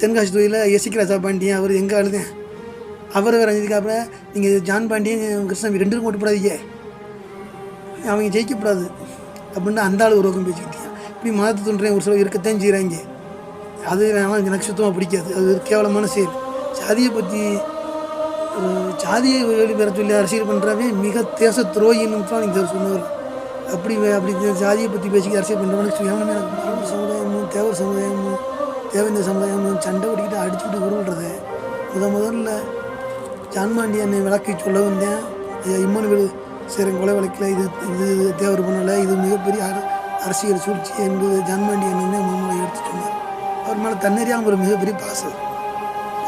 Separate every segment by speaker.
Speaker 1: தென்காசி தொகுதியில் எஸ்சி ராஜா பாண்டியன் அவர் எங்கே அழுதேன் அவர் வேறு இதுக்காப்புல நீங்கள் ஜான் பாண்டியன் கிருஷ்ணன் ரெண்டு பேரும் ஓட்டு போடாதீங்க. அவங்க ஜெயிக்கக்கூடாது அப்படின்னு அந்த ஆள் ஒரு பக்கம் இப்படி மதத்தை தோன்றேன் ஒரு சிலர் இருக்கத்தான் செய்கிறாங்க அது வேணாம் எனக்கு சுத்தமாக பிடிக்காது. அது ஒரு கேவலமான செயல். ஜாதியை பற்றி ஜாதியை வெளி பெற சொல்லி அரசியல் பண்ணுறவே மிக தேச துரோகின்னு தான் நீங்கள் சொன்னவர் அப்படி அப்படி சாதியை ஜாதியை பற்றி பேசி அரசியல் பண்ணுறவனுக்கு எவனுமே சமுதாயமும் தேவர் சமுதாயமும் தேவேந்திர சமுதாயம் சண்டை பிடிக்கிட்டு அடிச்சுக்கிட்டு உருள்றது முத முதல்ல ஜான்மாண்டியனை விளக்கி சொல்ல வந்தேன். ஐயா இம்மனுவேல் சேரன் கொலை வழக்கில் இது இது தேவர் பண்ணலை இது மிகப்பெரிய அர- அரசியல் சூழ்ச்சி என்பது ஜான்மாண்டியன் வந்து மாமலை எடுத்து சொன்னார். அவர் மேலே தன்னறியாமல் ஒரு மிகப்பெரிய பாசம்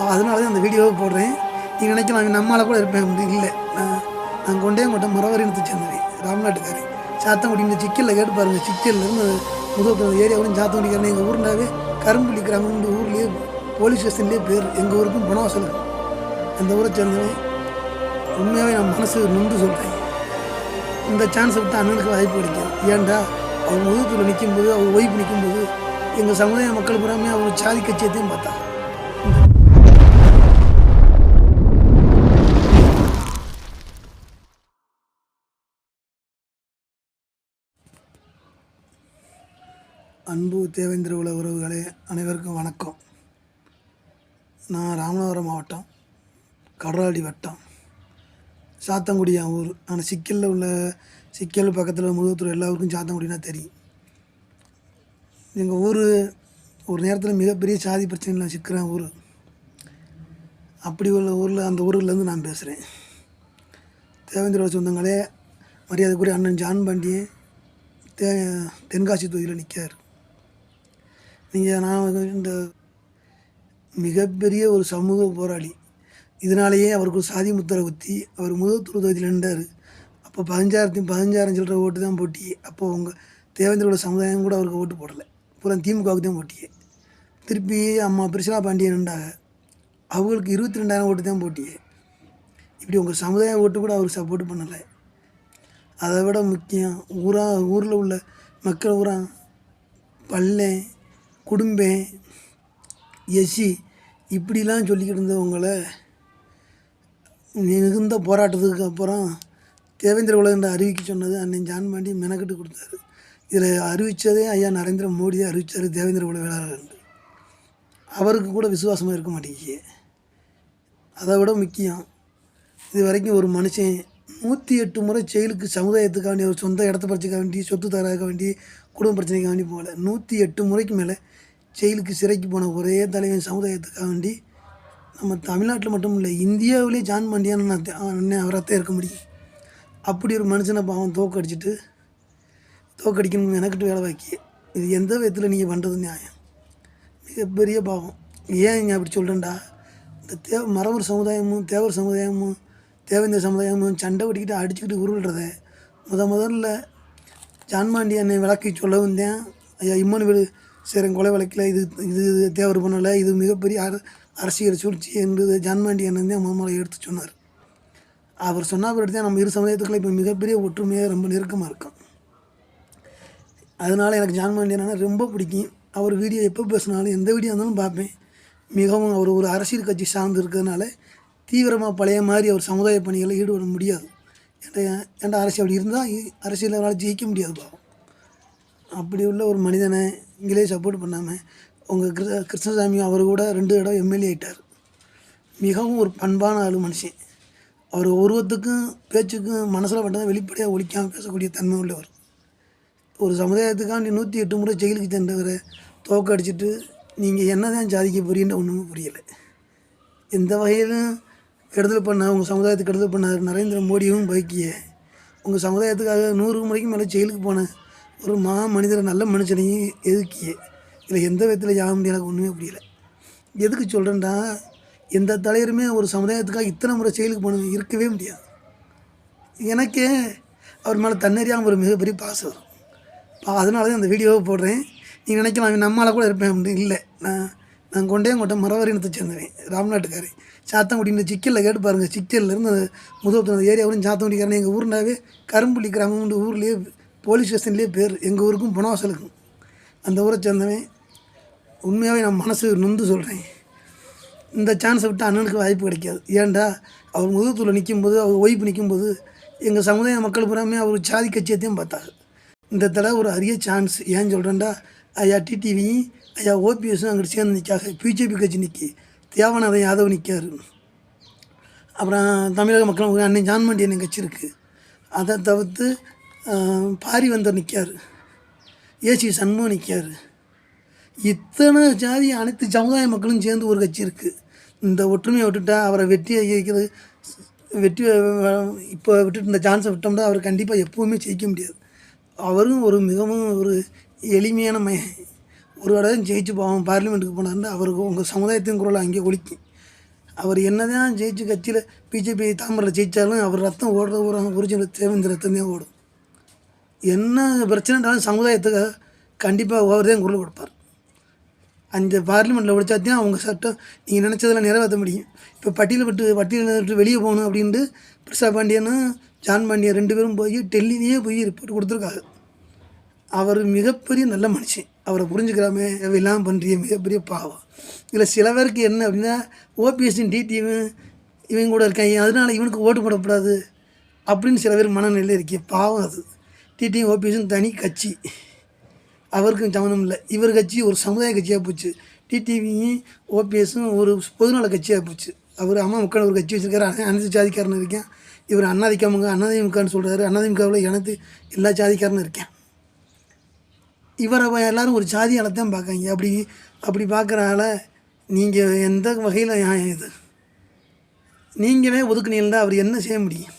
Speaker 1: அதனால தான் அந்த வீடியோவை போடுறேன். நீங்கள் நினைக்கலாம் நம்மளால் கூட இருப்பேன். அப்படி இல்லை. நான் நான் கொண்டே மாட்டேன் மரவரினத்தை சேர்ந்தவன் ராம்நாட்டுக்காரன். சாத்தங்குடி இந்த சிக்கலில் கேட்டு பாருங்கள் சிக்கல்லேருந்து முதுகுளம் ஏரியாவிலும் சாத்தங்குடிக்காரன் எங்கள் ஊர்னாவே கரும்புலி கிராமம் ஊர்லேயே போலீஸ் ஸ்டேஷன்லேயே பேர். எங்கள் ஊருக்கும் புனவாசல் அந்த ஊரை சேர்ந்தவன் உண்மையாகவே நான் மனசு நொந்து சொல்கிறேன் இந்த சான்ஸை விட்டு அண்ணனுக்கு வாய்ப்பு கிடைக்கும். ஏன்டா? அவர் முதுகுல நிற்கும்போது அவங்க ஒய்ஃப் நிற்கும்போது எங்கள் சமுதாய மக்கள் பூராமே அவர் சாதி கட்சியத்தையும் பார்த்தா அன்பு தேவேந்திர உல உறவுகளே அனைவருக்கும் வணக்கம். நான் ராமநாதபுரம் மாவட்டம் கடலாடி வட்டம் சாத்தங்குடி என் ஊர் ஆனால் சிக்கலில் உள்ள சிக்கல் பக்கத்தில் முதுகுத்தூர் எல்லாருக்கும் சாத்தங்குடினா தெரியும். எங்கள் ஊர் ஒரு நேரத்தில் மிகப்பெரிய சாதி பிரச்சனையில் சிக்கிறேன் ஊர். அப்படி உள்ள ஊரில் அந்த ஊர்லேருந்து நான் பேசுகிறேன் தேவேந்திர சொந்தங்களே மரியாதைக்குரிய அண்ணன் ஜான் பாண்டியன் தே தென்காசி தொகுதியில் நிற்கார் நீங்கள் நான் இந்த மிகப்பெரிய ஒரு சமூக போராளி. இதனாலேயே அவருக்கு ஒரு சாதி முத்திரை குத்தி அவர் முதல் தொகுதியில் நின்றார். அப்போ பதினஞ்சாயிரத்தி பதினஞ்சாயிரம் சில்லற ஓட்டு தான் போட்டி அப்போ உங்கள் தேவேந்திரோட சமுதாயம் கூட அவருக்கு ஓட்டு போடலை. பூரா திமுகவுக்கு தான் போட்டியே. திருப்பி அம்மா பிரிசலா பாண்டியன் நின்றாங்க. அவங்களுக்கு இருபத்தி ரெண்டாயிரம் ஓட்டு தான் போட்டியே. இப்படி உங்கள் சமுதாய ஓட்டு கூட அவருக்கு சப்போர்ட் பண்ணலை. அதை விட முக்கியம் ஊரா ஊரில் உள்ள மக்கள் ஊரா பள்ளை குடும்பம் எஸ்சி இப்படிலாம் சொல்லிக்கிட்டு இருந்தவங்களை மிகுந்த போராட்டத்துக்கு அப்புறம் தேவேந்திர உலகன்ற அறிவிக்க சொன்னது அண்ணன் ஜான் பாண்டி மெனக்கெட்டு கொடுத்தாரு. இதில் அறிவித்ததே ஐயா நரேந்திர மோடியை அறிவித்தார் தேவேந்திர உலக அவருக்கு கூட விசுவாசமாக இருக்க மாட்டேங்குது. அதை விட முக்கியம் இது வரைக்கும் ஒரு மனுஷன் நூற்றி எட்டு முறை செயலுக்கு சமுதாயத்துக்காக ஒரு சொந்த இடத்த பிரச்சனைக்காக வேண்டி சொத்து தராக வேண்டி குடும்ப பிரச்சனைக்காக வேண்டி போகல. நூற்றி எட்டு முறைக்கு மேலே ஜெயிலுக்கு சிறைக்கு போன ஒரே தலைவன் சமுதாயத்துக்காக வேண்டி நம்ம தமிழ்நாட்டில் மட்டும் இல்லை இந்தியாவிலே ஜான் பாண்டியான்னு நான் தே- அண்ணன் அவராகத்தான் இருக்க முடியும். அப்படி ஒரு மனுஷனை பாவம் தோக்கடிச்சிட்டு தோக்கடிக்கணும் எனக்கிட்டு வேலை வாக்கி இது எந்த விதத்தில் நீங்கள் பண்ணுறது நியாயம்? மிகப்பெரிய பாவம். ஏன் இங்கே அப்படி சொல்கிறேன்டா இந்த தே மரவர் சமுதாயமும் தேவர் சமுதாயமும் தேவேந்திர சமுதாயமும் சண்டை பிடிக்கிட்டு அடிச்சுக்கிட்டு உருள்றத. முத முதல்ல ஜான்மாண்டி என்னை விளக்கி சொல்ல வந்தேன். ஐயா இம்மனுவேல் சேரன் கொலை வழக்கில் இது இது தேவர் பண்ணலை இது மிகப்பெரிய அர அரசியல் சூழ்ச்சி என்பது ஜான்மாண்டி அண்ணன் தான் மாமலை எடுத்து சொன்னார். அவர் சொன்ன பிறகு தான் நம்ம இரு சமுதாயத்துக்குள்ள இப்போ மிகப்பெரிய ஒற்றுமையாக ரொம்ப நெருக்கமாக இருக்கும். அதனால் எனக்கு ஜான்மாண்டி பாண்டியனா ரொம்ப பிடிக்கும். அவர் வீடியோ எப்போ பேசினாலும் எந்த வீடியோ இருந்தாலும் பார்ப்பேன். மிகவும் அவர் ஒரு அரசியல் கட்சி சார்ந்து இருக்கிறதுனால தீவிரமாக பழைய மாதிரி அவர் சமுதாய பணிகளில் ஈடுபட முடியாது. ஏன்டா என்ற அரசியல் அப்படி இருந்தால் அரசியல் அவரால் ஜெயிக்க முடியாது பாவம். அப்படி உள்ள ஒரு மனிதனை இங்களே சப்போர்ட் பண்ணாமல் உங்கள் கிரு கிருஷ்ணசாமி அவர் கூட ரெண்டு இடம் எம்எல்ஏ ஆயிட்டார். மிகவும் ஒரு பண்பான ஆளு மனுஷன். அவர் உருவத்துக்கும் பேச்சுக்கும் மனசில் பட்டதை வெளிப்படையாக ஒழிக்காமல் பேசக்கூடிய தன்மை உள்ளவர். ஒரு சமுதாயத்துக்காண்டி நூற்றி எட்டு முறை ஜெயிலுக்கு சென்றவரை தோக்கடிச்சிட்டு நீங்கள் என்ன தான் சாதிக்க போறீன்னு ஒன்றுமே புரியலை. எந்த வகையிலும் கெடுதல் பண்ண உங்கள் சமுதாயத்துக்கு கெடுதல் பண்ணார் நரேந்திர மோடியும் பைக்கிய. உங்கள் சமுதாயத்துக்காக நூறு முறைக்கு மேலே ஜெயிலுக்கு போனேன் ஒரு மா மனிதரை நல்ல மனுஷனையும் எதுக்கியே? இதில் எந்த விதத்தில் யாக முடியல எனக்கு ஒன்றுமே புரியல. எதுக்கு சொல்கிறேன்டா எந்த தலைவருமே ஒரு சமுதாயத்துக்காக இத்தனை முறை செயலுக்கு போன இருக்கவே முடியாது. எனக்கே அவர் மேலே தன்னறியாமல் ஒரு மிகப்பெரிய பாசம் வரும். பா- அதனால தான் அந்த வீடியோவை போடுறேன். நீங்கள் நினைக்கலாம் நம்மளால் கூட இருப்பேன் அப்படின்னு. இல்லை நான் நான் கொண்டே மரவரி மரவரினத்தை சேர்ந்தவன் ராம்நாட்டுக்காரன் சாத்தங்குடி இந்த சிக்கலில் கேட்டு பாருங்கள் சிக்கல்லேருந்து முதுகுளம் ஏரியாவிலும் சாத்தங்குடிக்காரன் எங்கள் ஊர்னாவே கரும்புள்ளி கிராமம் ஊர்லேயே போலீஸ் ஸ்டேஷன்லேயே பேர். எங்கள் ஊருக்கும் புனவாசலுக்கும் அந்த ஊரை சேர்ந்தவன் உண்மையாகவே நான் மனசு நொந்து சொல்கிறேன் இந்த சான்ஸை விட்டு அண்ணனுக்கு வாய்ப்பு கிடைக்காது. ஏன்டா? அவர் முதுகுத்தூரில் நிற்கும்போது அவர் ஒய்ஃப் நிற்கும்போது எங்கள் சமுதாய மக்கள் பூராமே அவர் சாதி கட்சியத்தையும் பார்த்தாங்க இந்த தடவை ஒரு அரிய சான்ஸ் ஏன் சொல்கிறேன்டா ஐயா டிடிவி ஐயா ஓபிஎஸும் அங்கிட்டு சேர்ந்து நிற்காக பிஜேபி கட்சி நிற்கி தேவநாதன் யாதவ் நிற்காரு அப்புறம் தமிழக மக்கள் அன்னை ஜான்மண்டி அண்ணன் கட்சி இருக்குது அதை தவிர்த்து பாரி பாரிவந்தர் நிற்கார் ஏசி சண்முகம் நிற்கார் இத்தனை ஜாதி அனைத்து சமுதாய மக்களும் சேர்ந்து ஒரு கட்சி இருக்குது இந்த ஒற்றுமையை விட்டுட்டா அவரை வெற்றி வைக்கிறது வெற்றி இப்போ விட்டுட்டு இந்த சான்ஸை விட்டோம்னா அவர் கண்டிப்பாக எப்போவுமே ஜெயிக்க முடியாது. அவரும் ஒரு மிகவும் ஒரு எளிமையான மை ஒரு தடவை ஜெயிச்சு போவோம் பார்லிமெண்ட்டுக்கு போனாருன்னா அவருக்கு உங்கள் சமுதாயத்தின் குரல் அங்கே ஒழிக்கும் அவர் என்னதான் ஜெயிச்சு கட்சியில் பிஜேபி தாமரை ஜெயித்தாலும் அவர் ரத்தம் ஓடுற ஒரு ஒரிஜினல் தேவேந்திர ரத்தம் தான் ஓடும். என்ன பிரச்சனைனாலும் சமுதாயத்துக்கு கண்டிப்பாக அவர் குரல் கொடுப்பார். அந்த பார்லிமெண்ட்டில் ஒழிச்சா தான் அவங்க சட்டம் நீங்கள் நினச்சதெல்லாம் நிறைவேற்ற முடியும். இப்போ பட்டியலை விட்டு பட்டியலை விட்டு வெளியே போகணும் அப்படின்ட்டு பிரசா பாண்டியனும் ஜான் பாண்டியன் ரெண்டு பேரும் போய் டெல்லியிலேயே போய் ரிப்போர்ட் கொடுத்துருக்காங்க. அவர் மிகப்பெரிய நல்ல மனுஷன். அவரை புரிஞ்சுக்கிறாமே எல்லாம் பண்ணுறிய மிகப்பெரிய பாவம். இதில் சில பேருக்கு என்ன அப்படின்னா ஓபிஎஸ்சின் டிடிவும் இவங்க கூட இருக்காங்க அதனால இவனுக்கு ஓட்டு போடக்கூடாது அப்படின்னு சில பேர் மனநிலை இருக்கே பாவம் அது. டிடியும் ஓபிஎஸும் தனி கட்சி. அவருக்கும் சம்மந்தம் இல்லை. இவர் கட்சி ஒரு சமுதாய கட்சியாக போச்சு. டிடிவியும் ஓபிஎஸும் ஒரு பொதுநல கட்சியாக போச்சு. அவர் அம்மா முக்கான ஒரு கட்சி வச்சுருக்காரு. அனைத்து ஜாதிக்காரன் இருக்கேன். இவர் அண்ணாதிக்காமங்க அண்ணாதிமுகன்னு சொல்கிறாரு அண்ணாதிமுகவில் எனக்கு எல்லா ஜாதிக்காரனும் இருக்கேன். இவரை எல்லோரும் ஒரு ஜாதியால தான் பார்க்காங்க. அப்படி அப்படி பார்க்குறால நீங்கள் எந்த வகையில் இது? நீங்களே ஒதுக்குனீங்கன்னா அவர் என்ன செய்ய முடியும்?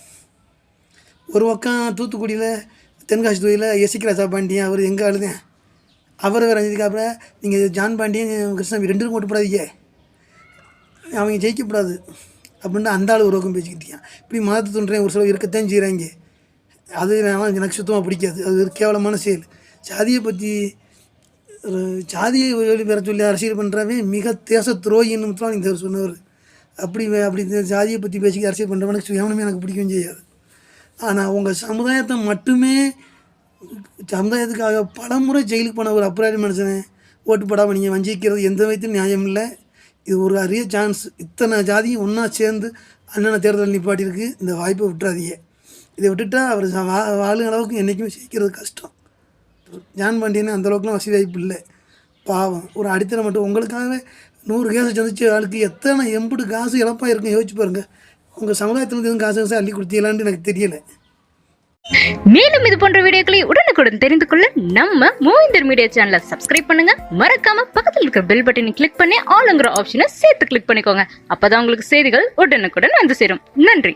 Speaker 1: ஒரு பக்கம் தூத்துக்குடியில் தென்காசி தொகுதியில் எஸ்சிக்கு ராஜா பாண்டியன் அவர் எங்கே அழுதேன் அவர் வேறு அப்புறம் நீங்கள் ஜான் பாண்டியன் கிருஷ்ணன் ரெண்டு பேரும் ஓட்டு போடாதீங்க. அவங்க ஜெயிக்கப்படாது. அப்படின்னு அந்த ஆள் ஒரு பக்கம் பேசிக்கிட்டீங்க இப்படி மதத்தை தோன்றேன் ஒரு சிலர் இருக்கத்தான் செய்கிறாங்க அது எனக்கு சுத்தமாக பிடிக்காது. அது ஒரு கேவலமான செயல். ஜாதியை பற்றி ஜாதியை வெளி பெற சொல்லி அரசியல் பண்ணுறவன் மிக தேச துரோகின்னு தான் சொன்னவர். அப்படி அப்படி ஜாதியை பற்றி பேசி அரசியல் பண்ணுறவனுக்கு எவனுமே எனக்கு பிடிக்கவும் செய்யாது. ஆனால் உங்கள் சமுதாயத்தை மட்டுமே சமுதாயத்துக்காக பல முறை ஜெயிலுக்கு போன ஒரு அப்புறாடி மனுஷனை ஓட்டு போடாமல் நீங்கள் வஞ்சிக்கிறது எந்த விதத்திலும் நியாயம் இல்லை. இது ஒரு அரிய சான்ஸ் இத்தனை ஜாதியும் ஒன்றா சேர்ந்து அண்ணனை தேர்தல் நிப்பாட்டியிருக்கு. இந்த வாய்ப்பை விட்டுறாதீங்க. இதை விட்டுட்டா அவர் வா வாழும் அளவுக்கு என்றைக்குமே ஜெயிக்கிறது கஷ்டம். ஜான் பாண்டியன் அந்த அளவுக்குலாம் வசதி வாய்ப்பு இல்லை. பாவம். ஒரு அடித்தளம் மட்டும். உங்களுக்காகவே நூறு கேஸை சந்திச்ச ஆளுக்கு எத்தனை எம்புட்டு காசு இழப்பாக இருக்கும் யோசிச்சு பாருங்கள் உங்கள் சமுதாயத்தில் எதுவும் காசு காசு அள்ளி கொடுத்தீங்களான்னு எனக்கு தெரியலை.
Speaker 2: மேலும் இது போன்ற வீடியோக்களை உடனுக்குடன் தெரிந்து கொள்ள நம்ம மூவிந்தர் மீடியா சேனலை சப்ஸ்கிரைப் பண்ணுங்க. மறக்காம பக்கத்தில் இருக்கிற பெல் பட்டனை கிளிக் பண்ணி ஆளுங்கிற ஆப்ஷனை சேர்த்து கிளிக் பண்ணிக்கோங்க. அப்பதான் உங்களுக்கு செய்திகள் உடனுக்குடன் வந்து சேரும். நன்றி.